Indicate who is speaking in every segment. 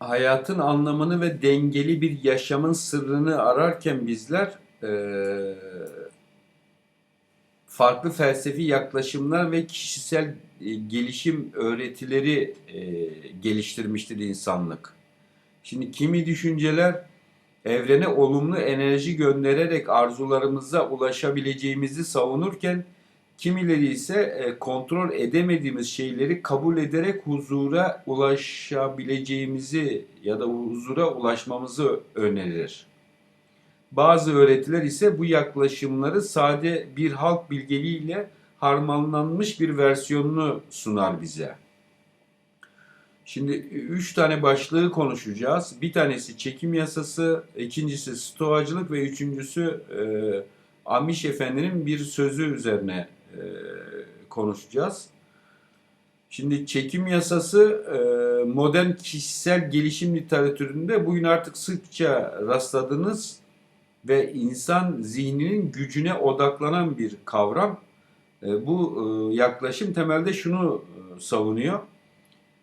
Speaker 1: hayatın anlamını ve dengeli bir yaşamın sırrını ararken bizler eee, farklı felsefi yaklaşımlar ve kişisel e, gelişim öğretileri e, geliştirmiştir insanlık. Şimdi kimi düşünceler evrene olumlu enerji göndererek arzularımıza ulaşabileceğimizi savunurken kimileri ise e, kontrol edemediğimiz şeyleri kabul ederek huzura ulaşabileceğimizi ya da huzura ulaşmamızı önerir. Bazı öğretiler ise bu yaklaşımları sade bir halk bilgeliğiyle harmanlanmış bir versiyonunu sunar bize. Şimdi üç tane başlığı konuşacağız. Bir tanesi çekim yasası, ikincisi stoacılık ve üçüncüsü e, Amiş Efendi'nin bir sözü üzerine e, konuşacağız. Şimdi çekim yasası e, modern kişisel gelişim literatüründe bugün artık sıkça rastladığınız ve insan zihninin gücüne odaklanan bir kavram. E, bu yaklaşım temelde şunu savunuyor.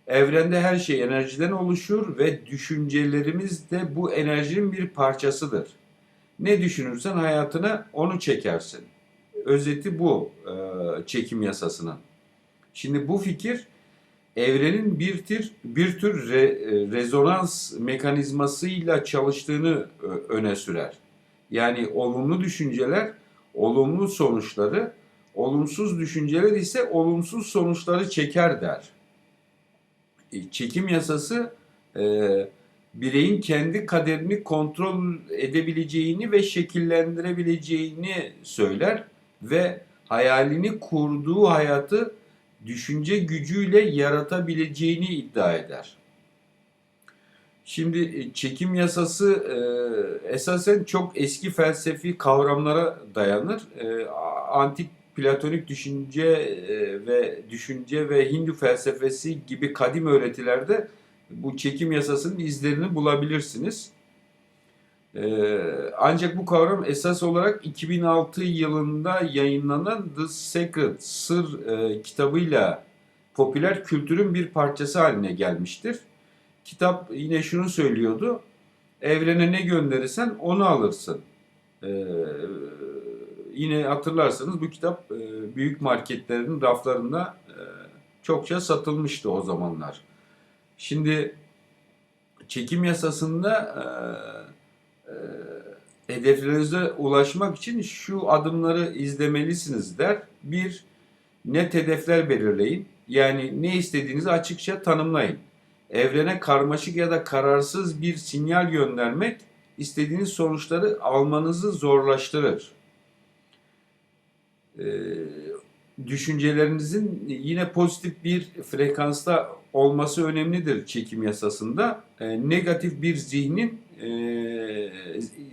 Speaker 1: Evrende her şey enerjiden oluşur ve düşüncelerimiz de bu enerjinin bir parçasıdır. Ne düşünürsen hayatına onu çekersin. Özeti bu e, çekim yasasının. Şimdi bu fikir evrenin bir tür bir tür re, e, rezonans mekanizmasıyla çalıştığını ö- öne sürer. Yani olumlu düşünceler olumlu sonuçları, olumsuz düşünceler ise olumsuz sonuçları çeker der. E, Çekim yasası e, bireyin kendi kaderini kontrol edebileceğini ve şekillendirebileceğini söyler ve hayalini kurduğu hayatı düşünce gücüyle yaratabileceğini iddia eder. Şimdi e, çekim yasası e, esasen çok eski felsefi kavramlara dayanır. E, antik Platonik düşünce e, ve düşünce ve Hindu felsefesi gibi kadim öğretilerde bu çekim yasasının izlerini bulabilirsiniz. E, ancak bu kavram esas olarak 2006 yılında yayınlanan The Secret Sır e, kitabıyla popüler kültürün bir parçası haline gelmiştir. Kitap yine şunu söylüyordu. Evrene ne gönderirsen onu alırsın. Ee, yine hatırlarsanız bu kitap e, büyük marketlerin raflarında e, çokça satılmıştı o zamanlar. Şimdi çekim yasasında e, e, hedeflerinize ulaşmak için şu adımları izlemelisiniz der. Bir, net hedefler belirleyin. Yani ne istediğinizi açıkça tanımlayın. Evrene karmaşık ya da kararsız bir sinyal göndermek istediğiniz sonuçları almanızı zorlaştırır. Ee, düşüncelerinizin yine pozitif bir frekansta olması önemlidir çekim yasasında. Ee, negatif bir zihnin e,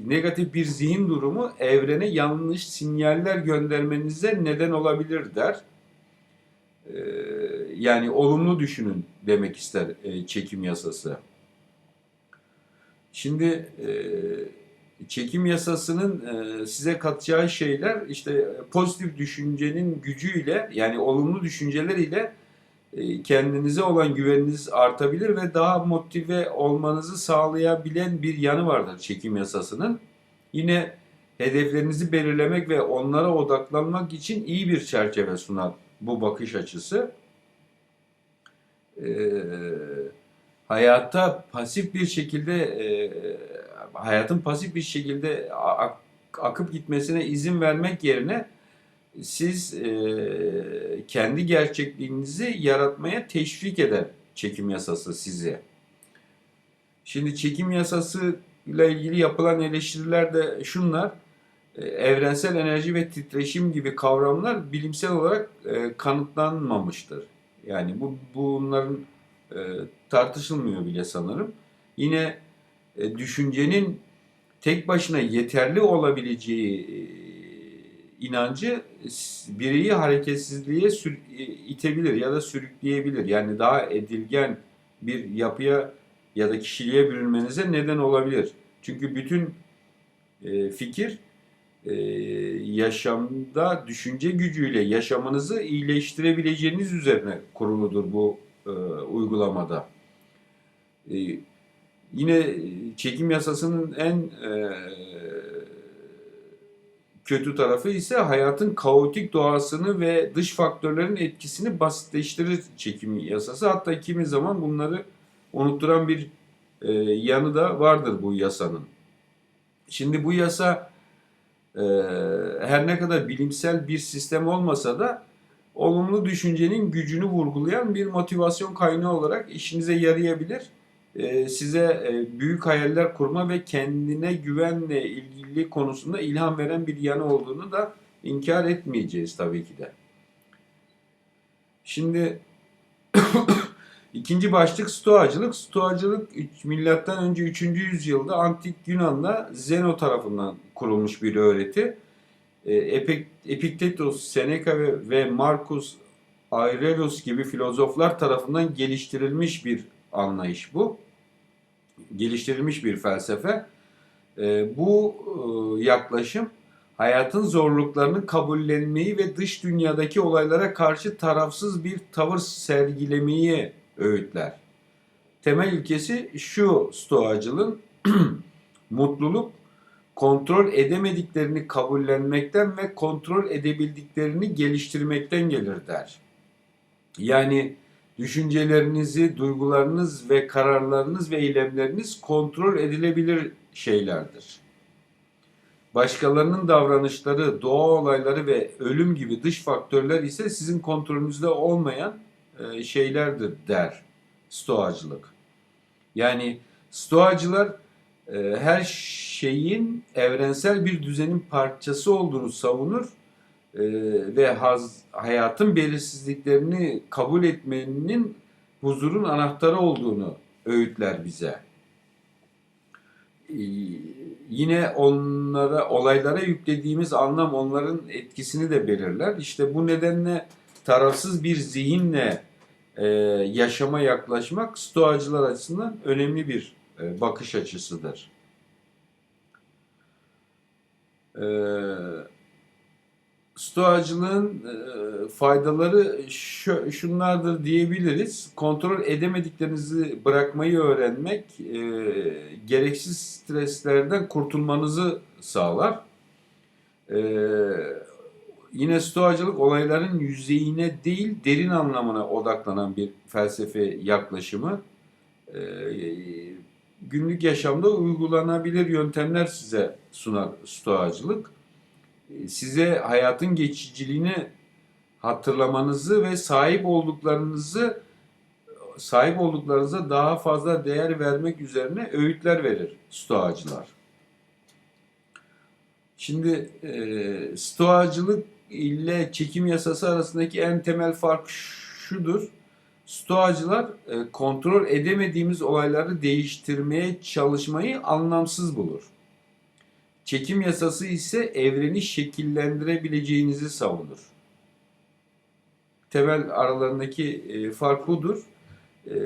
Speaker 1: negatif bir zihin durumu evrene yanlış sinyaller göndermenize neden olabilir der. Ee, yani olumlu düşünün demek ister e, çekim yasası. Şimdi e, çekim yasasının e, size katacağı şeyler işte pozitif düşüncenin gücüyle yani olumlu düşünceler ile e, kendinize olan güveniniz artabilir ve daha motive olmanızı sağlayabilen bir yanı vardır çekim yasasının. Yine hedeflerinizi belirlemek ve onlara odaklanmak için iyi bir çerçeve sunar bu bakış açısı. Ee, hayata pasif bir şekilde e, hayatın pasif bir şekilde ak- akıp gitmesine izin vermek yerine siz e, kendi gerçekliğinizi yaratmaya teşvik eder çekim yasası sizi. Şimdi çekim yasası ile ilgili yapılan eleştiriler de şunlar. E, Evrensel enerji ve titreşim gibi kavramlar bilimsel olarak e, kanıtlanmamıştır. Yani bu bunların e, tartışılmıyor bile sanırım. Yine e, düşüncenin tek başına yeterli olabileceği e, inancı bireyi hareketsizliğe itebilir ya da sürükleyebilir. Yani daha edilgen bir yapıya ya da kişiliğe bürünmenize neden olabilir. Çünkü bütün e, fikir e, yaşamda düşünce gücüyle yaşamınızı iyileştirebileceğiniz üzerine kuruludur bu e, uygulamada. E, Yine çekim yasasının en e, kötü tarafı ise hayatın kaotik doğasını ve dış faktörlerin etkisini basitleştirir çekim yasası. Hatta kimi zaman bunları unutturan bir e, yanı da vardır bu yasanın. Şimdi bu yasa e, her ne kadar bilimsel bir sistem olmasa da olumlu düşüncenin gücünü vurgulayan bir motivasyon kaynağı olarak işinize yarayabilir. E, size e, büyük hayaller kurma ve kendine güvenle ilgili konusunda ilham veren bir yanı olduğunu da inkar etmeyeceğiz tabii ki de. Şimdi ikinci başlık stoacılık. Stoacılık milattan önce 3. yüzyılda antik Yunan'da Zeno tarafından kurulmuş bir öğreti. Epik- Epiktetos, Seneca ve Marcus Aurelius gibi filozoflar tarafından geliştirilmiş bir anlayış bu. Geliştirilmiş bir felsefe. E, bu e, yaklaşım hayatın zorluklarını kabullenmeyi ve dış dünyadaki olaylara karşı tarafsız bir tavır sergilemeyi öğütler. Temel ilkesi şu stoacılığın mutluluk kontrol edemediklerini kabullenmekten ve kontrol edebildiklerini geliştirmekten gelir der. Yani düşüncelerinizi, duygularınız ve kararlarınız ve eylemleriniz kontrol edilebilir şeylerdir. Başkalarının davranışları, doğa olayları ve ölüm gibi dış faktörler ise sizin kontrolünüzde olmayan e, şeylerdir der stoacılık. Yani stoacılar e, her şeyin evrensel bir düzenin parçası olduğunu savunur e, ve haz, hayatın belirsizliklerini kabul etmenin huzurun anahtarı olduğunu öğütler bize. Ee, yine onlara olaylara yüklediğimiz anlam onların etkisini de belirler. İşte bu nedenle tarafsız bir zihinle e, yaşama yaklaşmak stoacılar açısından önemli bir e, bakış açısıdır. E, stoacılığın e, faydaları şu, şunlardır diyebiliriz. Kontrol edemediklerinizi bırakmayı öğrenmek e, gereksiz streslerden kurtulmanızı sağlar. E, yine stoacılık olayların yüzeyine değil derin anlamına odaklanan bir felsefe yaklaşımı. Günlük yaşamda uygulanabilir yöntemler size sunar stoacılık size hayatın geçiciliğini hatırlamanızı ve sahip olduklarınızı sahip olduklarınıza daha fazla değer vermek üzerine öğütler verir stoacılar. Şimdi e, stoacılık ile çekim yasası arasındaki en temel fark şudur. Stoacılar e, kontrol edemediğimiz olayları değiştirmeye çalışmayı anlamsız bulur. Çekim yasası ise evreni şekillendirebileceğinizi savunur. Temel aralarındaki e, fark budur. E,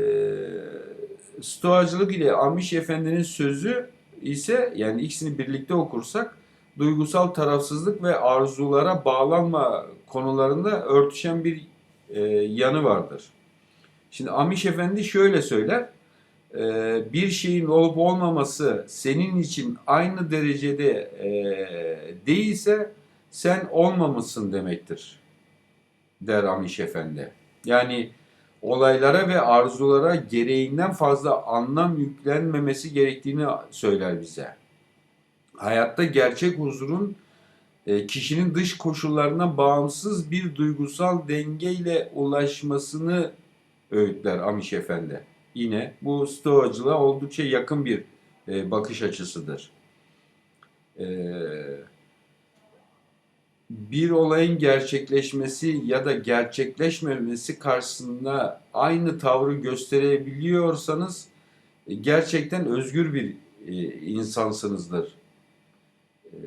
Speaker 1: Stoacılık ile Amiş Efendi'nin sözü ise yani ikisini birlikte okursak duygusal tarafsızlık ve arzulara bağlanma konularında örtüşen bir e, yanı vardır. Şimdi Amiş Efendi şöyle söyler bir şeyin olup olmaması senin için aynı derecede e, değilse sen olmamışsın demektir der Amiş Efendi. Yani olaylara ve arzulara gereğinden fazla anlam yüklenmemesi gerektiğini söyler bize. Hayatta gerçek huzurun e, kişinin dış koşullarına bağımsız bir duygusal dengeyle ulaşmasını öğütler Amiş Efendi yine bu stoacılığa oldukça yakın bir e, bakış açısıdır. E, bir olayın gerçekleşmesi ya da gerçekleşmemesi karşısında aynı tavrı gösterebiliyorsanız e, gerçekten özgür bir e, insansınızdır. E,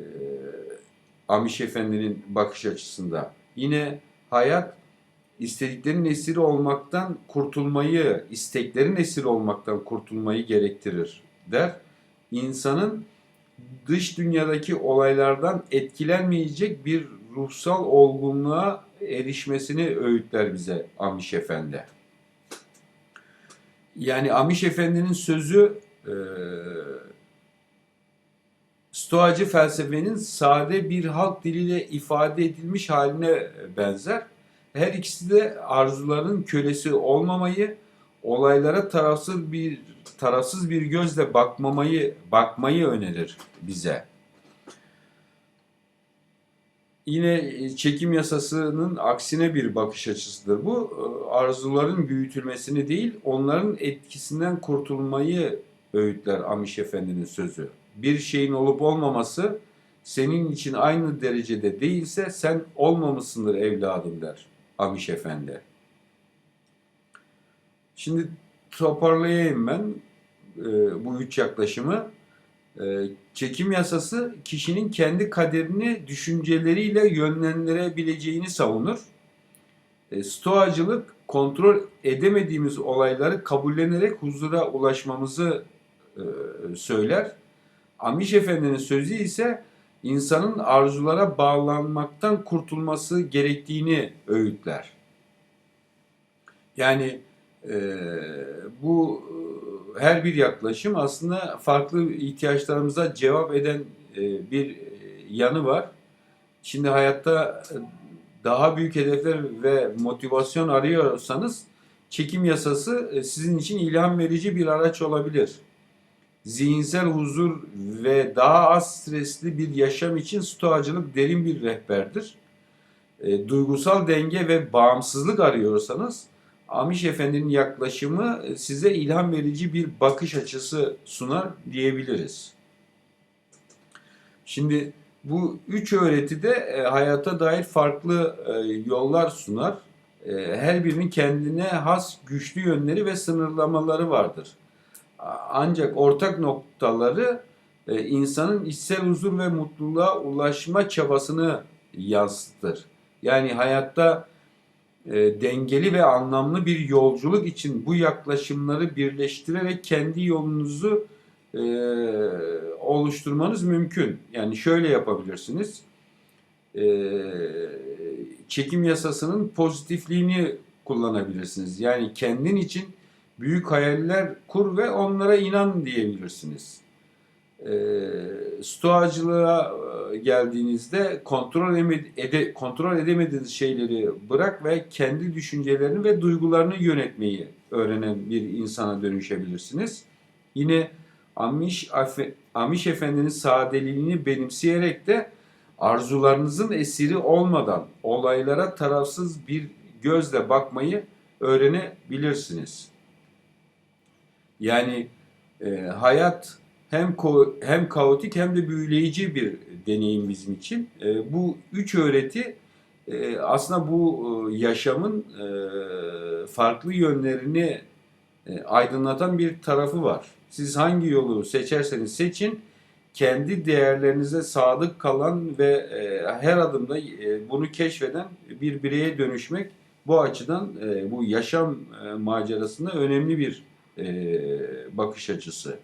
Speaker 1: Amiş Efendi'nin bakış açısında. Yine hayat istediklerinin esiri olmaktan kurtulmayı, isteklerin esiri olmaktan kurtulmayı gerektirir der. İnsanın dış dünyadaki olaylardan etkilenmeyecek bir ruhsal olgunluğa erişmesini öğütler bize Amiş Efendi. Yani Amiş Efendi'nin sözü e, Stoacı felsefenin sade bir halk diliyle ifade edilmiş haline benzer. Her ikisi de arzuların kölesi olmamayı, olaylara tarafsız bir tarafsız bir gözle bakmamayı bakmayı önerir bize. Yine e, çekim yasasının aksine bir bakış açısıdır bu. E, Arzuların büyütülmesini değil, onların etkisinden kurtulmayı öğütler Amiş Efendi'nin sözü. Bir şeyin olup olmaması senin için aynı derecede değilse sen olmamışsındır evladım der Amiş Efendi. Şimdi toparlayayım ben e, bu üç yaklaşımı. E, çekim yasası kişinin kendi kaderini düşünceleriyle yönlendirebileceğini savunur. E, stoacılık kontrol edemediğimiz olayları kabullenerek huzura ulaşmamızı e, söyler. Amiş Efendi'nin sözü ise insanın arzulara bağlanmaktan kurtulması gerektiğini öğütler. Yani e, bu e, her bir yaklaşım aslında farklı ihtiyaçlarımıza cevap eden e, bir yanı var. Şimdi hayatta daha büyük hedefler ve motivasyon arıyorsanız çekim yasası e, sizin için ilham verici bir araç olabilir. Zihinsel huzur ve daha az stresli bir yaşam için stoacılık derin bir rehberdir. E, duygusal denge ve bağımsızlık arıyorsanız Amiş Efendi'nin yaklaşımı e, size ilham verici bir bakış açısı sunar diyebiliriz. Şimdi bu üç öğreti de e, hayata dair farklı e, yollar sunar. Her birinin kendine has güçlü yönleri ve sınırlamaları vardır. Ancak ortak noktaları e, insanın içsel huzur ve mutluluğa ulaşma çabasını yansıtır. Yani hayatta e, dengeli ve anlamlı bir yolculuk için bu yaklaşımları birleştirerek kendi yolunuzu e, oluşturmanız mümkün. Yani şöyle yapabilirsiniz. Çekim yasasının pozitifliğini kullanabilirsiniz. Yani kendin için büyük hayaller kur ve onlara inan diyebilirsiniz. E, stoacılığa geldiğinizde kontrol ede, kontrol edemediğiniz şeyleri bırak ve kendi düşüncelerini ve duygularını yönetmeyi öğrenen bir insana dönüşebilirsiniz. Yine Amiş, Amiş Efendi'nin sadeliğini benimseyerek de arzularınızın esiri olmadan olaylara tarafsız bir gözle bakmayı öğrenebilirsiniz. Yani e, hayat hem ko hem kaotik hem de büyüleyici bir deneyim bizim için. E, bu üç öğreti e, aslında bu e, yaşamın e, farklı yönlerini e, aydınlatan bir tarafı var. Siz hangi yolu seçerseniz seçin, kendi değerlerinize sadık kalan ve e, her adımda e, bunu keşfeden bir bireye dönüşmek bu açıdan e, bu yaşam e, macerasında önemli bir bakış açısı.